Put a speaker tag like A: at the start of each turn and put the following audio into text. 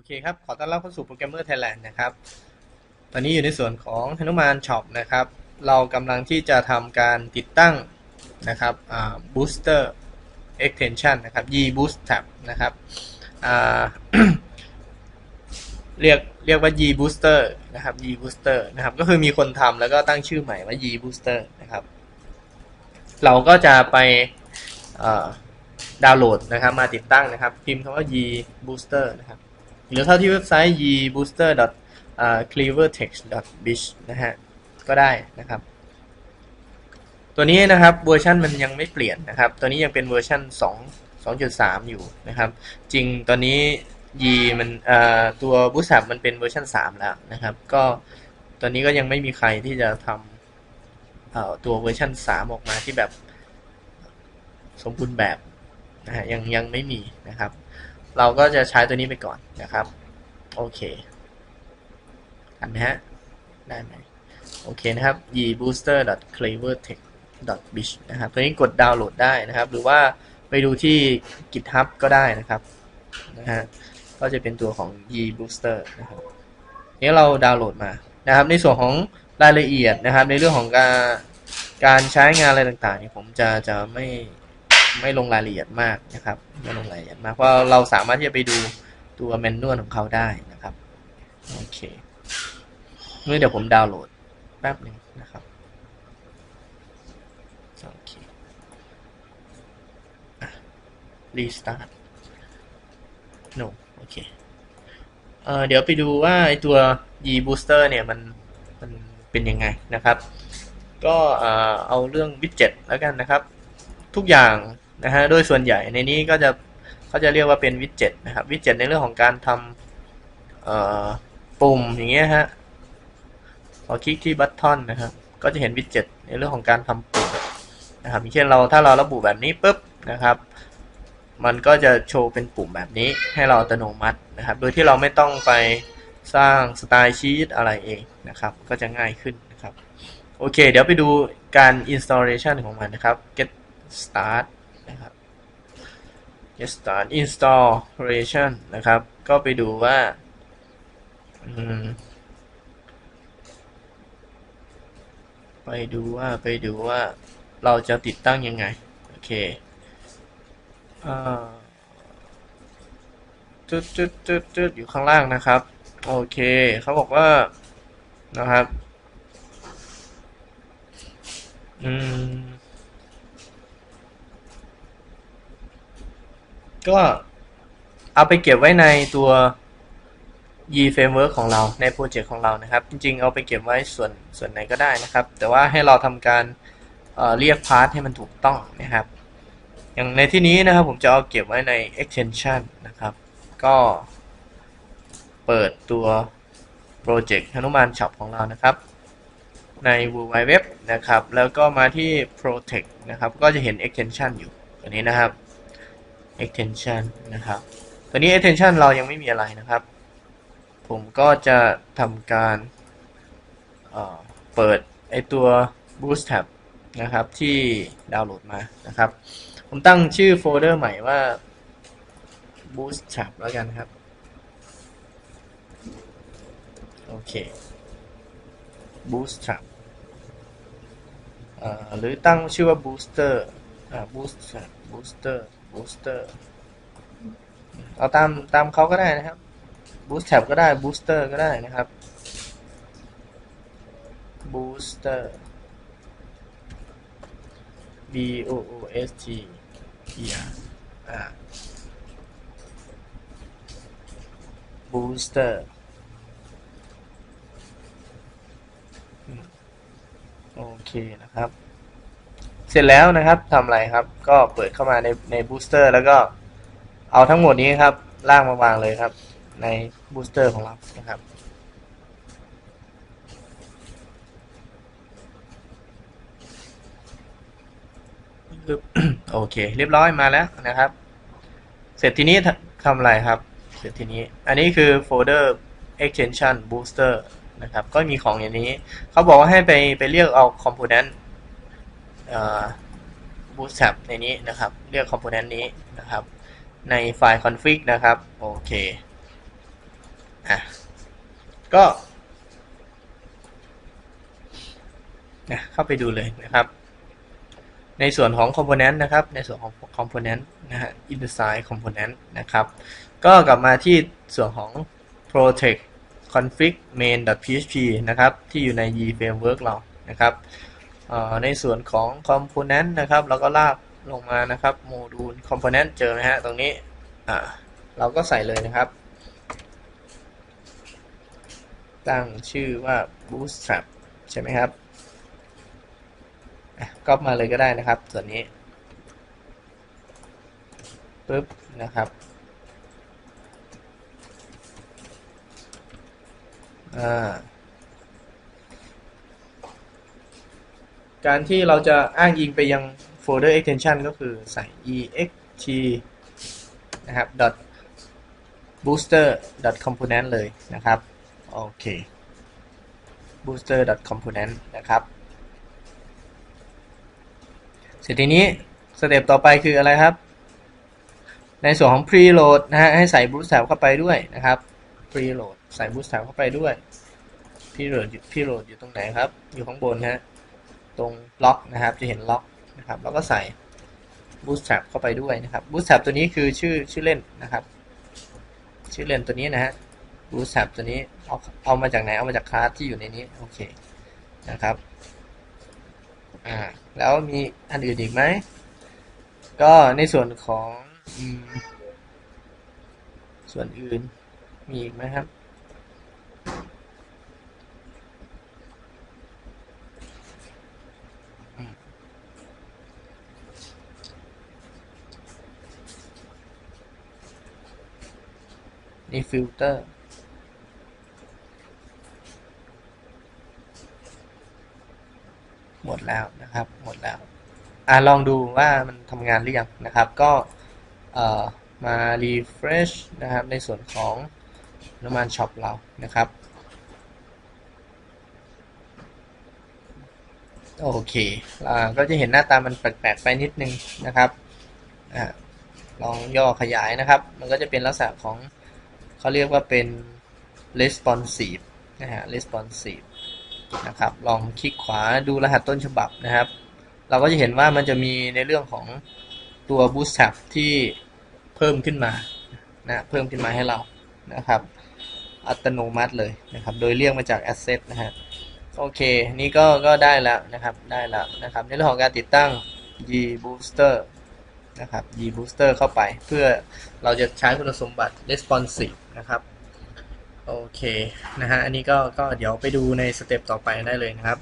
A: อเคครับ ขอต้อนรับเข้าสู่โปรแกรมเมอร์ไทยแลนด์นะครับ ตอนนี้อยู่ในส่วนของฮนุมานช็อปนะครับ เรากำลังที่จะทำการติดตั้งนะครับอ่า booster extension นะครับ y boost tab นะครับเรียกเรียกว่า y booster นะครับ y booster นะครับ ก็คือมีคนทำแล้วก็ตั้งชื่อใหม่ว่า y booster นะครับ เราก็จะไปดาวน์โหลดนะครับ มาติดตั้งนะครับ พิมพ์คำว่า y booster นะครับ หรือเข้าที่เว็บไซต์ ybooster clevertext biz นะฮะ ก็ได้นะครับ ตัวนี้นะครับเวอร์ชันมันยังไม่เปลี่ยนนะครับ ตัวนี้ยังเป็นเวอร์ชัน2 2.3 อยู่นะครับ จริงตอนนี้ y มันตัว bootstrap มันเป็นเวอร์ชัน3 แล้วนะครับ ก็ตอนนี้ก็ยังไม่มีใครที่จะทำตัวเวอร์ชัน3 ออกมาที่แบบสมบูรณ์แบบนะฮะยังยังไม่มีนะครับ เราก็จะใช้ตัวนี้ไปก่อนนะครับ โอเคอันนะฮะ ได้ไหมโอเคนะครับ ybooster.clevertech.biz นะครับ ตัวนี้กดดาวน์โหลดได้นะครับ หรือว่าไปดูที่ GitHub ก็ได้นะครับนะฮะก็จะเป็นตัวของ ybooster นะครับนี้เราดาวน์โหลดมานะครับ ในส่วนของรายละเอียดนะครับ ในเรื่องของการการใช้งานอะไรต่างๆเนี่ยผมจะจะไม่ ไม่ลงรายละเอียดมากนะครับไม่ลงรายละเอียดมากเพราะเราสามารถที่จะไปดูตัวแมนนวลของเขาได้นะครับโอเคเมื่อเดี๋ยวผมดาวน์โหลดแป๊บหนึ่งนะครับโอเครีสตาร์ท no โอเคเออเดี๋ยวไปดูว่าไอตัว y booster เนี่ยมันมันเป็นยังไงนะครับ ก็เอาเรื่องวิดเจ็ตแล้วกันนะครับ ทุกอย่างนะฮะโดยส่วนใหญ่ในนี้ก็จะเขาจะเรียกว่าเป็นวิดเจ็ตนะครับวิดเจ็ตในเรื่องของการทำปุ่มอย่างเงี้ยฮะพอคลิกที่บัตทอนนะครับก็จะเห็นวิดเจ็ตในเรื่องของการทำปุ่มนะครับเช่นเราถ้าเราระบุแบบนี้ปุ๊บนะครับ มันก็จะโชว์เป็นปุ่มแบบนี้ให้เราอัตโนมัตินะครับ โดยที่เราไม่ต้องไปสร้างสไตล์ชีตอะไรเองนะครับ ก็จะง่ายขึ้นนะครับ โอเค เดี๋ยวไปดูการ installation ของมันนะครับ get start นะครับ get start installation นะครับ ก็ไปดูว่าไปดูว่าไปดูว่าเราจะติดตั้งยังไง โอเคอ่าจุดจุดจุดจุดอยู่ข้างล่างนะครับ โอเคเขาบอกว่านะครับ อืม ก็เอาไปเก็บไว้ในตัว y framework ของเราในโปรเจกต์ของเรานะครับ จริงๆ เอาไปเก็บไว้ส่วนส่วนไหนก็ได้นะครับ แต่ว่าให้เราทำการเเรียกพาร์ทให้มันถูกต้องนะครับ อย่างในที่นี้นะครับผมจะเอาเก็บไว้ใน extension นะครับ ก็เปิดตัวโปรเจกต์ฮนุมานช็อปของเรานะครับ ใน w w w นะครับ แล้วก็มาที่ protect นะครับ ก็จะเห็น extension อยู่ตัวนี้นะครับ extension นะครับตัวนี้ extension เรายังไม่มีอะไรนะครับ ผมก็จะทำการเเปิดไอตัว boost tab นะครับที่ดาวน์โหลดมานะครับ ผมตั้งชื่อโฟลเดอร์ใหม่ว่า boost tab แล้วกันครับ โอเค boost tab หรือตั้งชื่อว่า booster booster บูสเตอร์เอาตามตามเขาก็ได้นะครับบูสต์แท็บก็ได้บูสเตอร์ก็ได้นะครับบูสเตอร์ B O O S T E R บูสเตอร์โอเคนะครับ เสร็จแล้วนะครับทำอะไรครับ ก็เปิดเข้ามาในในบูสเตอร์แล้วก็เอาทั้งหมดนี้ครับล่างมาวางเลยครับ ในบูสเตอร์ของเรานะครับโอเค เรียบร้อยมาแล้วนะครับ เสร็จทีนี้ทำอะไรครับ เสร็จทีนี้ อันนี้คือโฟลเดอร์ extension booster นะครับ ก็มีของอย่างนี้ เขาบอกว่าให้ไปไปเรียกเอา component bootstrap ในนี้นะครับเรียก component นี้นะครับ ในไฟล์ config นะครับ โอเคอะก็นะเข้าไปดูเลยนะครับ ในส่วนของ component นะครับ ในส่วนของ component นะฮะ inside component นะครับ ก็กลับมาที่ส่วนของ protect config main.php นะครับ ที่อยู่ใน y framework เรานะครับ ในส่วนของ component นะครับเราก็ลากลงมานะครับโมดูล component เจอไหมฮะตรงนี้อ่าเราก็ใส่เลยนะครับ ตั้งชื่อว่า bootstrap ใช่ไหมครับก๊อปมาเลยก็ได้นะครับ ส่วนนี้ปึ๊บนะครับอ่า การที่เราจะอ้างอิงไปยังโฟลเดอร์ extension ก็คือใส่ ext นะครับ booster component เลยนะครับ โอเค booster component นะครับเสร็จทีนี้สเต็ปต่อไปคืออะไรครับ ในส่วนของ preload นะฮะให้ใส่ bootstrap เข้าไปด้วยนะครับ preload ใส่ bootstrap เข้าไปด้วย preload preload อยู่ตรงไหนครับ อยู่ข้างบนฮะ ตรงล็อกนะครับ จะเห็นล็อกนะครับ แล้วก็ใส่ bootstrap เข้าไปด้วยนะครับ bootstrap ตัวนี้คือชื่อชื่อเล่นนะครับ ชื่อเล่นตัวนี้นะฮะ bootstrap ตัวนี้เอาเอามาจากไหน เอามาจากคลาสที่อยู่ในนี้ โอเคนะครับ อ่า แล้วมีอันอื่นอีกไหม ก็ในส่วนของ ส่วนอื่น มีอีกไหมครับ นี่ฟิลเตอร์ หมดแล้วนะครับ หมดแล้วอ่าลองดูว่ามันทำงานหรือยังนะครับ ก็เอ่อมา refresh นะครับ ในส่วนของน้ำมันช็อปเรานะครับ โอเคอ่าก็จะเห็นหน้าตามันแปลกๆไปนิดนึงนะครับอ่าลองย่อขยายนะครับ มันก็จะเป็นลักษณะของ เขาเรียกว่าเป็น responsive นะฮะ responsive นะครับ ลองคลิกขวาดูรหัสต้นฉบับนะครับ เราก็จะเห็นว่ามันจะมีในเรื่องของตัว bootstrap ที่เพิ่มขึ้นมานะเพิ่มขึ้นมาให้เรานะครับ อัตโนมัติเลยนะครับ โดยเรียกมาจาก asset นะฮะโอเค นี่ก็ก็ได้แล้วนะครับ ได้แล้วนะครับ ในเรื่องของการติดตั้ง y booster นะครับ G booster เข้าไปเพื่อเราจะใช้คุณสมบัติ responsive นะครับโอเคนะฮะอันนี้ก็ก็เดี๋ยวไปดูในสเต็ปต่อไปได้เลยนะครับ